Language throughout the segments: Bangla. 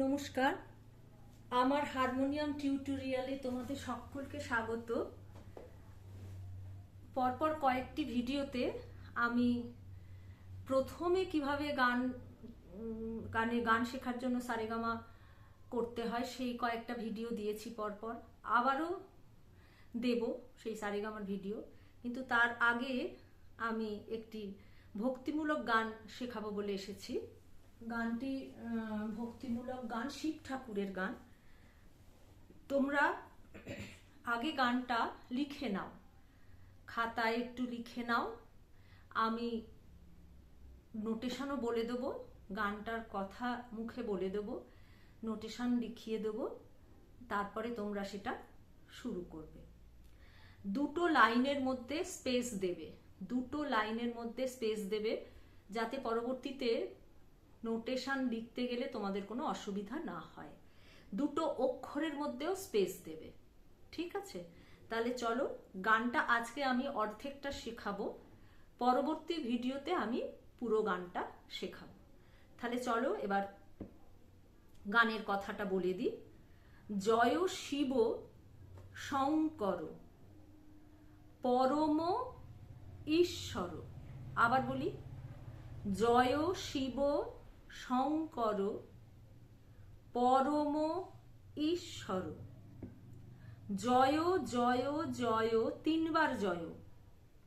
নমস্কার। আমার হারমোনিয়াম টিউটোরিয়ালে তোমাদের সকলকে স্বাগত। পরপর কয়েকটি ভিডিওতে আমি প্রথমে কীভাবে গান গানে গান শেখার জন্য সারেগামা করতে হয় সেই কয়েকটা ভিডিও দিয়েছি পরপর। আবারও দেব সেই সারেগামার ভিডিও। কিন্তু তার আগে আমি একটি ভক্তিমূলক গান শেখাবো বলে এসেছি। গানটি ভক্তিমূলক গান, শিব ঠাকুরের গান। তোমরা আগে গানটা লিখে নাও। খাতায় একটু লিখে নাও। আমি নোটেশনও বলে দেবো, গানটার কথা মুখে বলে দেবো, নোটেশন লিখিয়ে দেবো, তারপরে তোমরা সেটা শুরু করবে। দুটো লাইনের মধ্যে স্পেস দেবে, দুটো লাইনের মধ্যে স্পেস দেবে, যাতে পরবর্তীতে নোটেশন লিখতে গেলে তোমাদের কোনো অসুবিধা না হয়। দুটো অক্ষরের মধ্যেও স্পেস দেবে। ঠিক আছে? তাহলে চলো, গানটা আজকে আমি অর্ধেকটা শেখাবো। পরবর্তী ভিডিওতে আমি পুরো গানটা শেখাবো। তাহলে চলো, এবার গানের কথাটা বলে দিই। জয় শিব শঙ্কর, পরম ঈশ্বর। আবার বলি, জয় শিব শঙ্কর পরম ঈশ্বর। জয় জয় জয়, তিনবার জয়।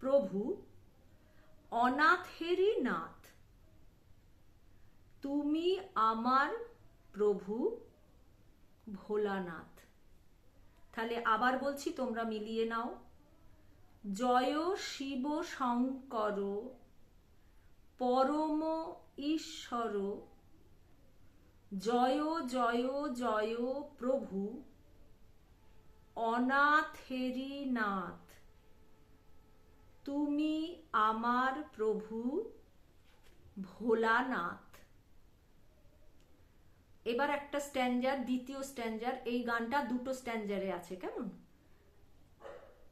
প্রভু, অনাথেরই নাথ। তুমি আমার প্রভু ভোলানাথ। তাহলে আবার বলছি তোমরা মিলিয়ে নাও। জয় শিব শঙ্কর পরম ঈশ্বর, জয় জয় জয় প্রভু অনাথেরি নাথ তুমি আমার প্রভু ভোলানাথ। এবার একটা স্ট্যান্ডার, দ্বিতীয় স্ট্যান্ডার, এই গানটা দুটো স্ট্যান্ডারে আছে, কেমন?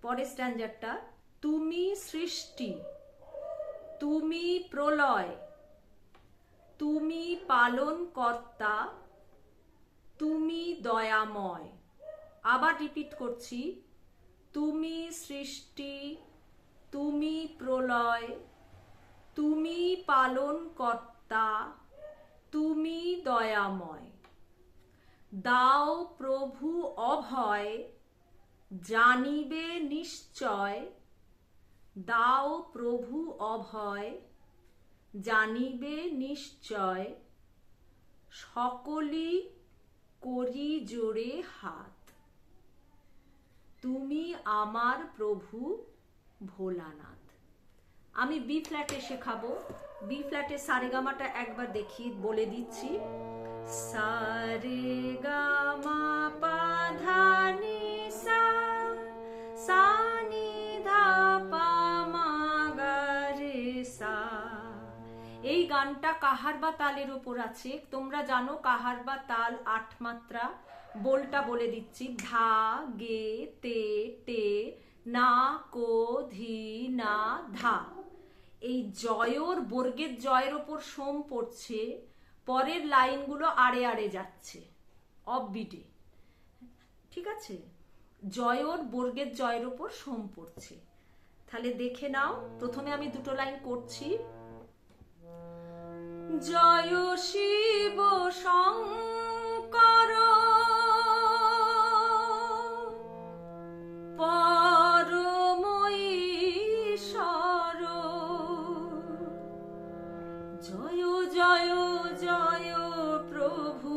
পরের স্ট্যান্ডারটা, তুমি সৃষ্টি, তুমি প্রলয় তুমি পালন কর্তা তুমি দয়াময়। আবার রিপিট করছি, তুমি সৃষ্টি, তুমি প্রলয়, তুমি পালন কর্তা তুমি দয়াময়। দাও প্রভু অভয়, জানিবে নিশ্চয়। দাও প্রভু অভয় জানিবে নিশ্চয় সকলি করি জোরে হাত। তুমি আমার প্রভু ভোলানাথ। আমি বি ফ্ল্যাটে শেখাবো। বি ফ্ল্যাটে সারেগামাটা একবার দেখি বলে দিচ্ছি। সারেগামা পাধানি সা সানি কাহার বা তালের ওপর আছে? তোমরা জানো কাহার বা তাল আট মাত্রা? বোলটা বলে দিচ্ছি। ধা, গে, তে টে না, কো, ধি, না, ধা। এই জয়র, বর্গের জয়ের ওপর সোম পড়ছে, পরের লাইনগুলো আড়ে আড়ে যাচ্ছে। অফবিটে ঠিক আছে? জয়র, বর্গের জয়ের ওপর সোম পড়ছে। তাহলে দেখে নাও। প্রথমে আমি দুটো লাইন করছি। জয় শিব শঙ্কর। পরম ঈশ্বর জয় জয় জয় প্রভু।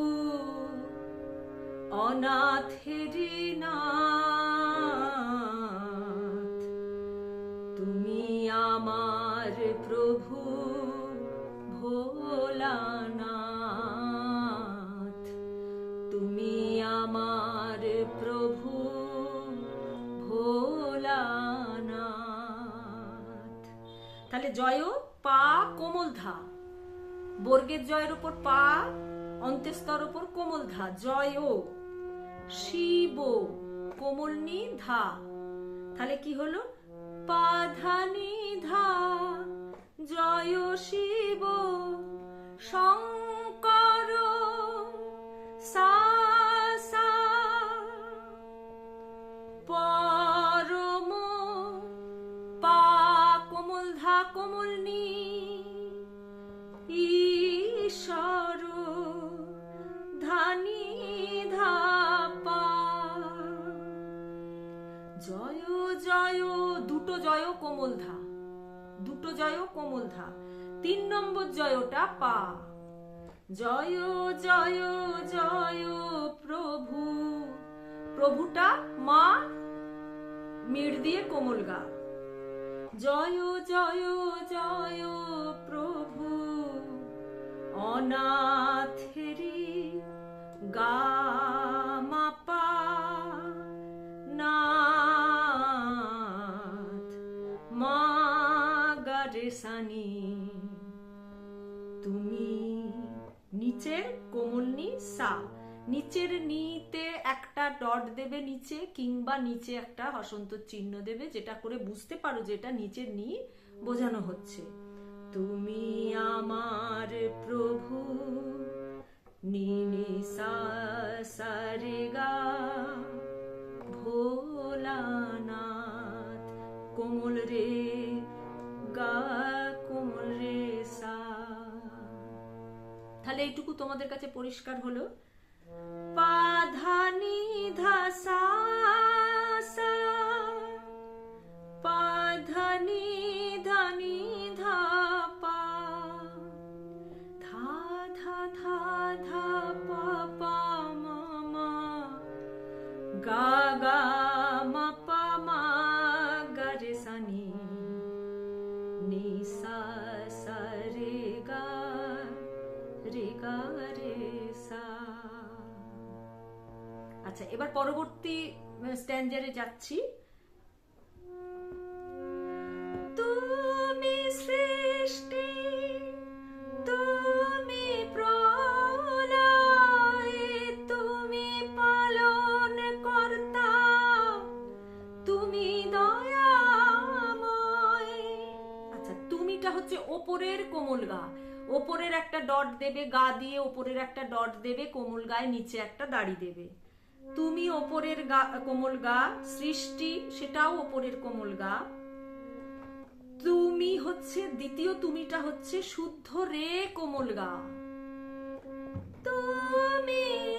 অনাথেরি নাথ। তুমি আমার প্রভু। ভোলানাথ, তুমি আমার প্রভু ভোলানাথ। তাহলে জয় পা কোমল ধা, বর্গের জয়ের উপর পা, অন্ত্যস্তর উপর কোমল ধা জয় শিব কোমল নি ধা তাহলে কি হলো? পাধানি ধা। জয় শিব, শঙ্কর, সা পরম, পা, কোমল, ধা, কোমল, নি, ঈশ্বর, ধানি ধাপা জয় জয়, দুটো জয়, কোমল, ধা। দুটো জয় কোমল ধা তিন নম্বর জয়টা পা। জয় জয় জয় প্রভু। প্রভুটা মা মিড় দিয়ে কোমল গা। জয় জয় জয় প্রভু। অনাথেরি গা তুমি নিচের কোমলনি সা। নিচের নিতে একটা ডট দেবে নিচে কিংবা নিচে একটা হসন্ত চিহ্ন দেবে, যেটা করে বুঝতে পারো যে এটা নিচের নি বোঝানো হচ্ছে। তুমি আমার প্রভু নি নি সা সা রে তোমাদের কাছে পরিষ্কার হলো। পাধানি সা পরবর্তী স্ট্যান্ডারে যাচ্ছি। তুমি সৃষ্টি, তুমি তুমি পালন কর্তা তুমি দয়াময়। আচ্ছা তুমিটা হচ্ছে ওপরের কোমল গা। ওপরের একটা ডট দেবে গা দিয়ে, ওপরের একটা ডট দেবে কোমল গায়ে, নিচে একটা দাড়ি দেবে। ওপরের গা, কোমল গা, সৃষ্টি, সেটাও ওপরের কোমল গা। তুমি হচ্ছে, দ্বিতীয় তুমিটা হচ্ছে শুদ্ধ রে কোমল গা। তুমি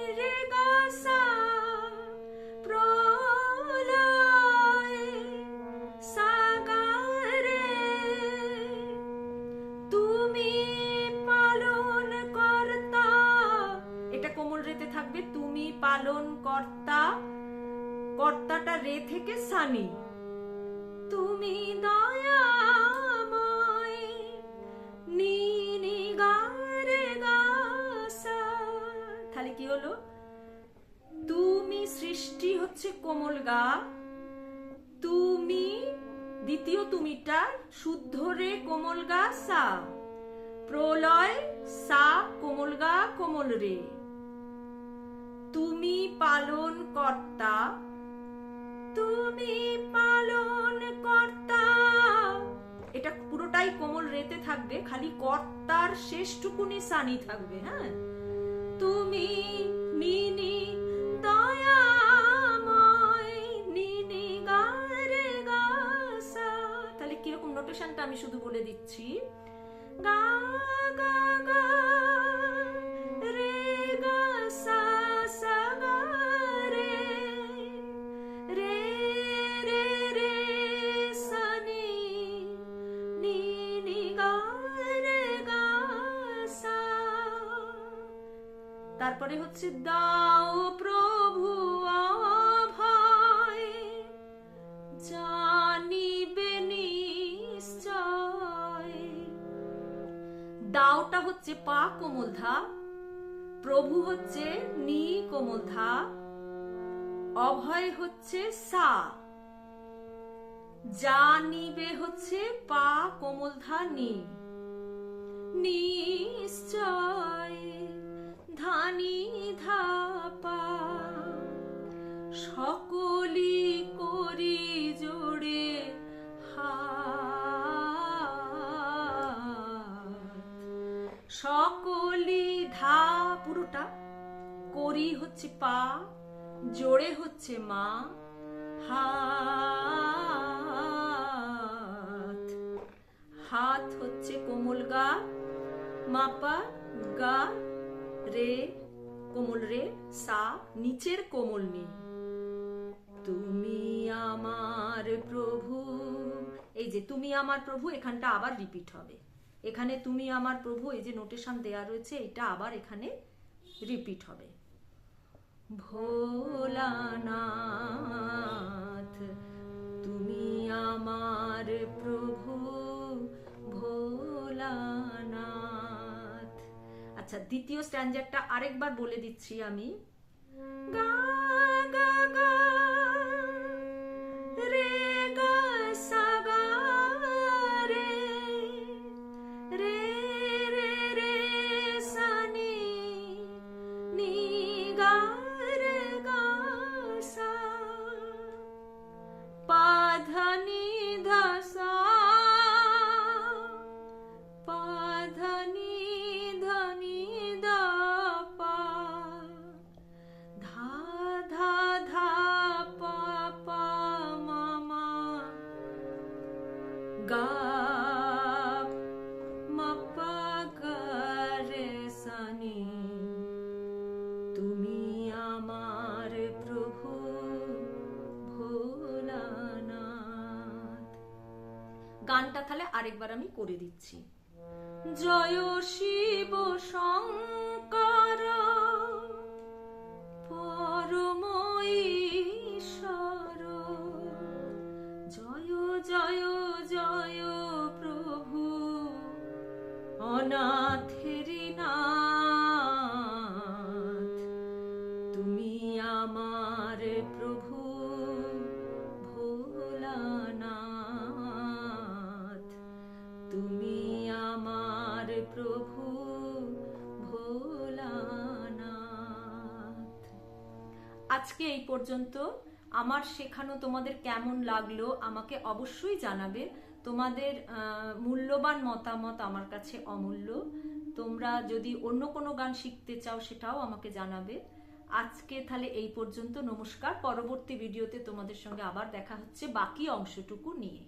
কর্তা, কর্তাটা রে থেকে সানি। তুমি দয়াময় নি নি গা রে গা সা। তাহলে কি হলো? তুমি সৃষ্টি হচ্ছে কোমল গা। তুমি, দ্বিতীয় তুমিটা শুদ্ধ রে কোমল গা সা প্রলয় সা কোমল গা কোমল রে। তুমি পালন কর্তা তুমি পালন কর্তা এটা পুরোটাই কোমল রেতে থাকবে, খালি কর্তার শেষটুকুনি সানি থাকবে হ্যাঁ? তারপরে হচ্ছে, দাও প্রভু অভয় জানিবে নিশ্চয়। দাওটা হচ্ছে পা কোমল ধা, প্রভু হচ্ছে নি কোমল ধা, অভয় হচ্ছে সা। যা নিবে হচ্ছে পা কোমল ধা নি, নিশ্চয়। ধানি ধাপা, সকলি করি জোড়ে সকলি ধা পুরোটা, করি হচ্ছে পা, জোড়ে হচ্ছে মা, হাত। হাত হচ্ছে কোমল গা, মাপা গা রে, কোমল রে, সা, নিচের কোমল নি তুমি আমার প্রভু। এই যে, তুমি আমার প্রভু, এখানটা আবার রিপিট হবে। এখানে তুমি আমার প্রভু, এই যে নোটেশন দেয়া রয়েছে এটা আবার এখানে রিপিট হবে। ভোলানাথ, তুমি আমার প্রভু। আচ্ছা দ্বিতীয় স্ট্যান্ডারটা আরেকবার বলে দিচ্ছি আমি। গা গা গা গানটা তাহলে আরেকবার আমি করে দিচ্ছি। জয় শিব শঙ্কর, পরমঈশ্বর। জয় জয় জয় প্রভু অনাথেরিনা নাথ আজকে এই পর্যন্ত। আমার শেখানো তোমাদের কেমন লাগল আমাকে অবশ্যই জানাবে। তোমাদের মূল্যবান মতামত আমার কাছে অমূল্য। তোমরা যদি অন্য কোনো গান শিখতে চাও সেটাও আমাকে জানাবে। আজকে তাহলে এই পর্যন্ত। নমস্কার। পরবর্তী ভিডিওতে তোমাদের সঙ্গে আবার দেখা হচ্ছে বাকি অংশটুকু নিয়ে।